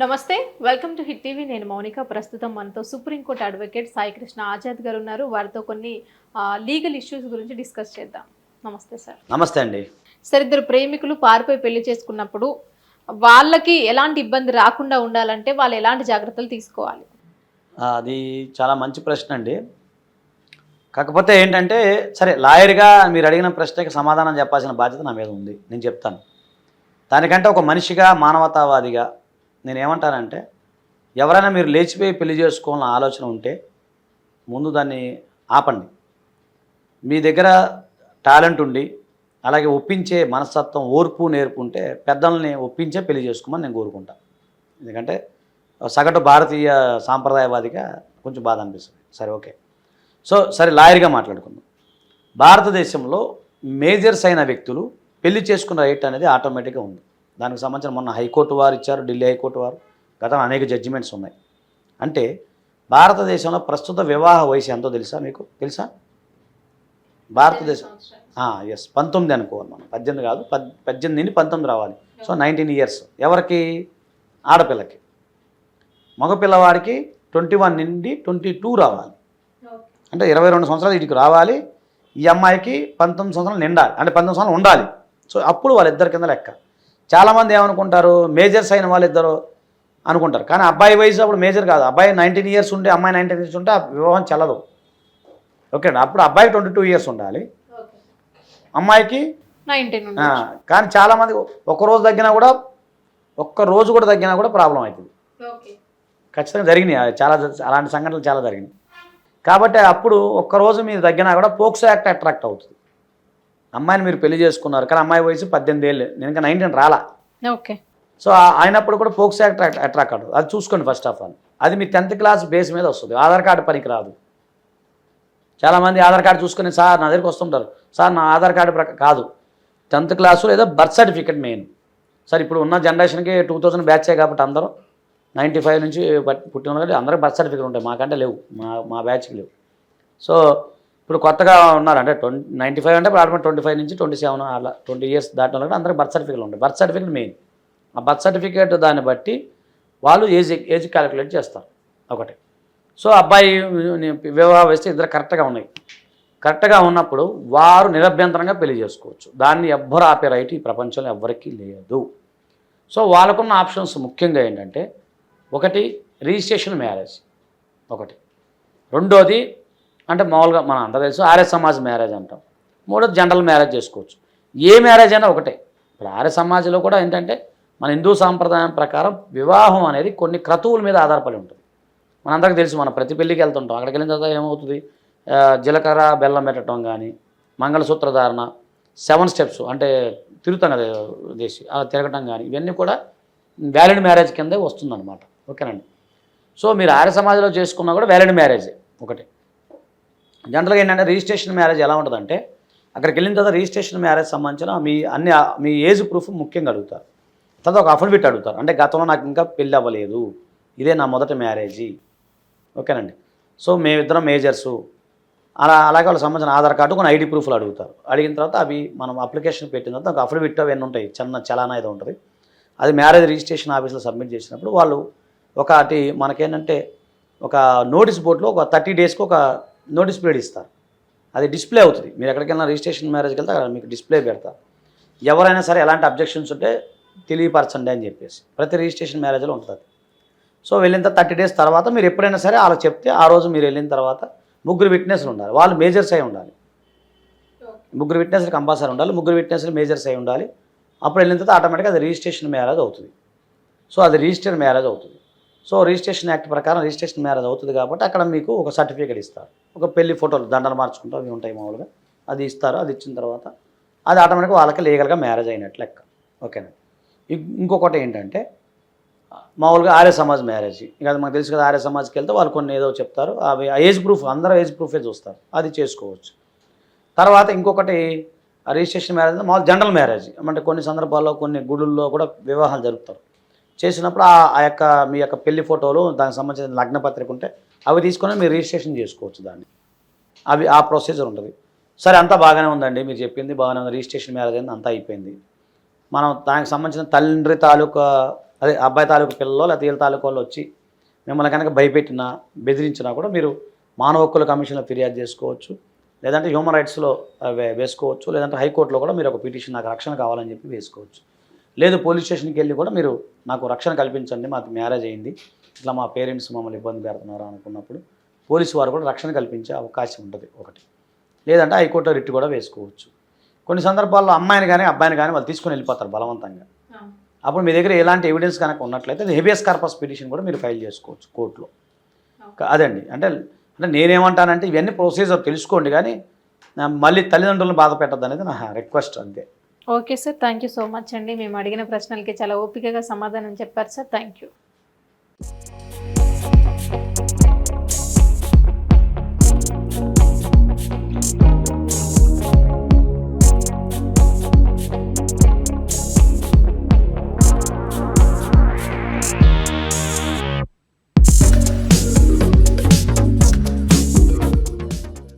నమస్తే welcome to hit TV. నేను మౌనిక. ప్రస్తుతం మనతో supreme court advocate Sai Krishna Azad garu ఉన్నారు. వారితో కొన్ని లీగల్ ఇష్యూస్ గురించి డిస్కస్ చేద్దాం. నమస్తే సార్. నమస్తే అండి. సార్ ఇద్దరు ప్రేమికులు పారిపోయి పెళ్ళి చేసుకున్నప్పుడు వాళ్ళకి ఎలాంటి ఇబ్బంది రాకుండా ఉండాలంటే వాళ్ళు ఎలాంటి జాగ్రత్తలు తీసుకోవాలి? అది చాలా మంచి ప్రశ్న అండి. కాకపోతే ఏంటంటే సరే లాయర్గా మీరు అడిగిన ప్రశ్నకి సమాధానం చెప్పాల్సిన బాధ్యత నా మీద ఉంది. నేను చెప్తాను. దానికంటే ఒక మనిషిగా మానవతావాదిగా నేను ఏమంటానంటే ఎవరైనా మీరు లేచిపోయి పెళ్ళి చేసుకోవాలన్న ఆలోచన ఉంటే ముందు దాన్ని ఆపండి. మీ దగ్గర టాలెంట్ ఉండి అలాగే ఒప్పించే మనస్తత్వం ఓర్పు నేర్పుంటే పెద్దల్ని ఒప్పించే పెళ్ళి చేసుకోమని నేను కోరుకుంటాను ఎందుకంటే సగటు భారతీయ సాంప్రదాయవాదిగా కొంచెం బాధ అనిపిస్తుంది. సరే ఓకే. సో సరే లాయర్గా మాట్లాడుకుందాం. భారతదేశంలో మేజర్స్ అయిన వ్యక్తులు పెళ్ళి చేసుకున్న రైట్ అనేది ఆటోమేటిక్గా ఉంది. దానికి సంబంధించిన మొన్న హైకోర్టు వారు ఇచ్చారు ఢిల్లీ హైకోర్టు వారు. గతంలో అనేక జడ్జిమెంట్స్ ఉన్నాయి. అంటే భారతదేశంలో ప్రస్తుత వివాహ వయసు ఎంతో తెలుసా మీకు? తెలుసా? భారతదేశం. ఎస్ పంతొమ్మిది అనుకోవాలి మనం. పద్దెనిమిది కాదు పద్ పద్దెనిమిది నుండి పంతొమ్మిది రావాలి. So nineteen years. ఎవరికి? ఆడపిల్లకి. మగపిల్లవాడికి ట్వంటీ వన్ నుండి ట్వంటీ టూ రావాలి. అంటే ఇరవై రెండు సంవత్సరాలు వీటికి రావాలి. ఈ అమ్మాయికి పంతొమ్మిది సంవత్సరాలు నిండాలి. అంటే పంతొమ్మిది సంవత్సరాలు ఉండాలి. సో అప్పుడు వాళ్ళిద్దరి కింద లెక్క. చాలామంది ఏమనుకుంటారు? మేజర్స్ అయిన వాళ్ళిద్దరు అనుకుంటారు. కానీ అబ్బాయి వయసు అప్పుడు మేజర్ కాదు. అబ్బాయి నైన్టీన్ ఇయర్స్ ఉంటే అమ్మాయి నైన్టీన్ ఇయర్స్ ఉంటే వివాహం చెల్లదు. ఓకే అండి. అప్పుడు అబ్బాయికి ట్వంటీ టూ ఇయర్స్ ఉండాలి. అమ్మాయికి కానీ చాలామంది ఒక్క రోజు తగ్గినా కూడా ఒక్క రోజు కూడా తగ్గినా కూడా ప్రాబ్లం అవుతుంది. ఖచ్చితంగా జరిగినాయి. అది చాలా అలాంటి సంఘటనలు చాలా జరిగినాయి. కాబట్టి అప్పుడు ఒక్కరోజు మీరు తగ్గినా కూడా పోక్సో యాక్ట్ అట్రాక్ట్ అవుతుంది. అమ్మాయిని మీరు పెళ్ళి చేసుకున్నారు. కానీ అమ్మాయి వయసు పద్దెనిమిది ఏళ్ళు. నేను ఇంకా నైన్టీన్ రాలా. ఓకే. సో అయినప్పుడు కూడా పోక్సో యాక్ట్ అట్రాక్ట్ అవుతుంది అది చూసుకోండి ఫస్ట్ ఆఫ్ ఆల్. అది మీ టెన్త్ క్లాస్ బేస్ మీద వస్తుంది. ఆధార్ కార్డు పనికి రాదు. చాలామంది ఆధార్ కార్డు చూసుకుని సార్ నా దగ్గరికి వస్తుంటారు. సార్ నా ఆధార్ కార్డు ప్రక కాదు. టెన్త్ క్లాసు లేదా బర్త్ సర్టిఫికేట్ మెయిన్. సార్ ఇప్పుడు ఉన్న జనరేషన్కి టూ థౌజండ్ బ్యాచే కాబట్టి అందరూ నైంటీ ఫైవ్ నుంచి పట్- పుట్టిన వాళ్ళు అందరికి బర్త్ సర్టిఫికేట్ ఉంటాయి. మాకంటే లేవు. మా మా బ్యాచ్కి లేవు. సో ఇప్పుడు కొత్తగా ఉన్నారు అంటే ట్వంటీ నైంటీ ఫైవ్ అంటే ఇప్పుడు ట్వంటీ ఫైవ్ నుంచి ట్వంటీ సెవెన్ అలా ట్వంటీ ఇయర్స్ దాటిన వాళ్ళకి అందరికి బర్త్ సర్టిఫికేట్ ఉంటాయి బర్త్ సర్టిఫికేట్ మెయిన్ ఆ బర్త్ సర్టిఫికేట్ దాన్ని బట్టి వాళ్ళు ఏజ్ ఏజ్ క్యాలిక్యులేట్ చేస్తారు ఒకటి. సో అబ్బాయి వివాహ వయసు ఇద్దరు కరెక్ట్గా ఉన్నాయి. కరెక్ట్గా ఉన్నప్పుడు వారు నిరభ్యంతరంగా పెళ్ళి చేసుకోవచ్చు. దాన్ని ఎవ్వరు ఆపే రైట్ ఈ ప్రపంచంలో ఎవ్వరికీ లేదు. సో వాళ్ళకున్న ఆప్షన్స్ ముఖ్యంగా ఏంటంటే ఒకటి రిజిస్ట్రేషన్ మ్యారేజ్ ఒకటి. రెండోది అంటే మామూలుగా మనం అందరూ తెలుసు ఆర్య సమాజ్ మ్యారేజ్ అంటాం. మూడోది జనరల్ మ్యారేజ్ చేసుకోవచ్చు. ఏ మ్యారేజ్ అయినా ఒకటే. ఇప్పుడు ఆర్య సమాజ్లో కూడా ఏంటంటే మన హిందూ సాంప్రదాయం ప్రకారం వివాహం అనేది కొన్ని క్రతువుల మీద ఆధారపడి ఉంటుంది. మనందరికీ తెలుసు మనం ప్రతి పెళ్ళికి వెళ్తుంటాం. అక్కడికి వెళ్ళిన తర్వాత ఏమవుతుంది? జీలకర్ర బెల్లం పెట్టడం కానీ మంగళసూత్ర ధారణ సెవెన్ స్టెప్స్ అంటే తిరుగుతాం కదా దేశీ అలా తిరగటం కానీ ఇవన్నీ కూడా వ్యాలిడ్ మ్యారేజ్ కిందే వస్తుందన్నమాట. ఓకేనండి? సో మీరు ఆర్య సమాజంలో చేసుకున్నా కూడా వ్యాలిడ్ మ్యారేజే ఒకటి. జనరల్గా ఏంటంటే రిజిస్ట్రేషన్ మ్యారేజ్ ఎలా ఉంటుందంటే అక్కడికి వెళ్ళిన తర్వాత రిజిస్ట్రేషన్ మ్యారేజ్ సంబంధించిన మీ అన్ని మీ ఏజ్ ప్రూఫ్ ముఖ్యంగా అడుగుతారు. తర్వాత ఒక అఫిడవిట్ అడుగుతారు. అంటే గతంలో నాకు ఇంకా పెళ్ళి అవ్వలేదు. ఇదే నా మొదటి మ్యారేజీ. ఓకేనండి? సో మేమిద్దరం మేజర్సు. అలా అలాగే వాళ్ళకి సంబంధించిన ఆధార్ కార్డు కొన్ని ఐడి ప్రూఫ్లు అడుగుతారు. అడిగిన తర్వాత అవి మనం అప్లికేషన్ పెట్టిన తర్వాత ఒక అఫిడవిట్ అవన్నీ ఉంటాయి? చిన్న చలానా ఏదో ఉంటుంది. అది మ్యారేజ్ రిజిస్ట్రేషన్ ఆఫీస్లో సబ్మిట్ చేసినప్పుడు వాళ్ళు ఒకటి మనకేంటంటే ఒక నోటీస్ బోర్డులో ఒక థర్టీ డేస్కి ఒక నోటీస్ పీరియడ్ ఇస్తారు. అది డిస్ప్లే అవుతుంది. మీరు ఎక్కడికైనా రిజిస్ట్రేషన్ మ్యారేజ్కి వెళ్తే అక్కడ మీకు డిస్ప్లే పెడతారు. ఎవరైనా సరే ఎలాంటి అబ్జెక్షన్స్ ఉంటే తెలియపరచండి అని చెప్పేసి ప్రతి రిజిస్ట్రేషన్ మ్యారేజ్లో ఉంటుంది సో వెళ్ళిన తర్వాత థర్టీ డేస్ తర్వాత మీరు ఎప్పుడైనా సరే అలా చెప్తే ఆ రోజు మీరు వెళ్ళిన తర్వాత ముగ్గురు విట్నెస్లు ఉండాలి. వాళ్ళు మేజర్స్ అయి ఉండాలి. ముగ్గురు విట్నెస్లు కంపల్సరీ ఉండాలి. ముగ్గురు విట్నెస్లు మేజర్స్ అయి ఉండాలి. అప్పుడు వెళ్ళిన తర్వాత ఆటోమేటిక్గా అది రిజిస్ట్రేషన్ మ్యారేజ్ అవుతుంది. సో అది రిజిస్టర్ మ్యారేజ్ అవుతుంది. సో రిజిస్ట్రేషన్ యాక్ట్ ప్రకారం రిజిస్ట్రేషన్ మ్యారేజ్ అవుతుంది కాబట్టి అక్కడ మీకు ఒక సర్టిఫికేట్ ఇస్తారు. ఒక పెళ్ళి ఫోటోలు దండలు మార్చుకుంటూ అవి ఉంటాయి మామూలుగా. అది ఇస్తారు అది ఇచ్చిన తర్వాత అది ఆటోమేటిక్గా వాళ్ళకి లీగల్గా మ్యారేజ్ అయినట్లు లెక్క. ఓకేనా? ఇంకొకటి ఏంటంటే మామూలుగా ఆర్య సమాజ్ మ్యారేజ్. ఇక అది మనకు తెలుసు కదా ఆర్య సమాజ్కి వెళ్తే వాళ్ళు కొన్ని ఏదో చెప్తారు అవి ఏజ్ ప్రూఫ్ అందరూ ఏజ్ ప్రూఫే చూస్తారు. అది చేసుకోవచ్చు. తర్వాత ఇంకొకటి రిజిస్ట్రేషన్ మ్యారేజ్ మామూలు జనరల్ మ్యారేజ్. అంటే కొన్ని సందర్భాల్లో కొన్ని గుడుల్లో కూడా వివాహాలు జరుపుతారు. చేసినప్పుడు ఆ యొక్క మీ యొక్క పెళ్ళి ఫోటోలు దానికి సంబంధించిన లగ్న పత్రిక ఉంటే అవి తీసుకొని మీరు రిజిస్ట్రేషన్ చేసుకోవచ్చు దాన్ని. అవి ఆ ప్రొసీజర్ ఉంటుంది. సరే అంతా బాగానే ఉందండి. మీరు చెప్పింది బాగానే ఉంది. రిజిస్ట్రేషన్ మ్యారేజ్ అయింది అంతా అయిపోయింది. మనం దానికి సంబంధించిన తండ్రి తాలూకా అదే అబ్బాయి తాలూకు పిల్లలో లేకపోతే వీళ్ళ తాలూకు వాళ్ళు వచ్చి మిమ్మల్ని కనుక భయపెట్టినా బెదిరించినా కూడా మీరు మానవ హక్కుల కమిషన్లో ఫిర్యాదు చేసుకోవచ్చు. లేదంటే హ్యూమన్ రైట్స్లో వేసుకోవచ్చు. లేదంటే హైకోర్టులో కూడా మీరు ఒక పిటిషన్ నాకు రక్షణ కావాలని చెప్పి వేసుకోవచ్చు. లేదు పోలీస్ స్టేషన్కి వెళ్ళి కూడా మీరు నాకు రక్షణ కల్పించండి మాకు మ్యారేజ్ అయింది ఇట్లా మా పేరెంట్స్ మమ్మల్ని ఇబ్బంది పెడుతున్నారు అనుకున్నప్పుడు పోలీసు వారు కూడా రక్షణ కల్పించే అవకాశం ఉంటుంది ఒకటి. లేదంటే హైకోర్టు రిట్ కూడా వేసుకోవచ్చు. కొన్ని సందర్భాల్లో అమ్మాయిని కానీ అబ్బాయిని కానీ వాళ్ళు తీసుకొని వెళ్ళిపోతారు బలవంతంగా. అప్పుడు మీ దగ్గర ఎలాంటి ఎవిడెన్స్ కనుక ఉన్నట్లయితే అది హెబియస్ కార్పస్ పిటిషన్ కూడా మీరు ఫైల్ చేసుకోవచ్చు కోర్టులో. అదండి. అంటే అంటే నేనేమంటానంటే ఇవన్నీ ప్రొసీజర్ తెలుసుకోండి కానీ మళ్ళీ తల్లిదండ్రులను బాధ పెట్టద్దు అనేది నా రిక్వెస్ట్ అంతే. Okay sir thank you so much అండి. మేము అడిగిన ప్రశ్నలకి చాలా ఓపికగా సమాధానం చెప్పారు సార్. Thank you.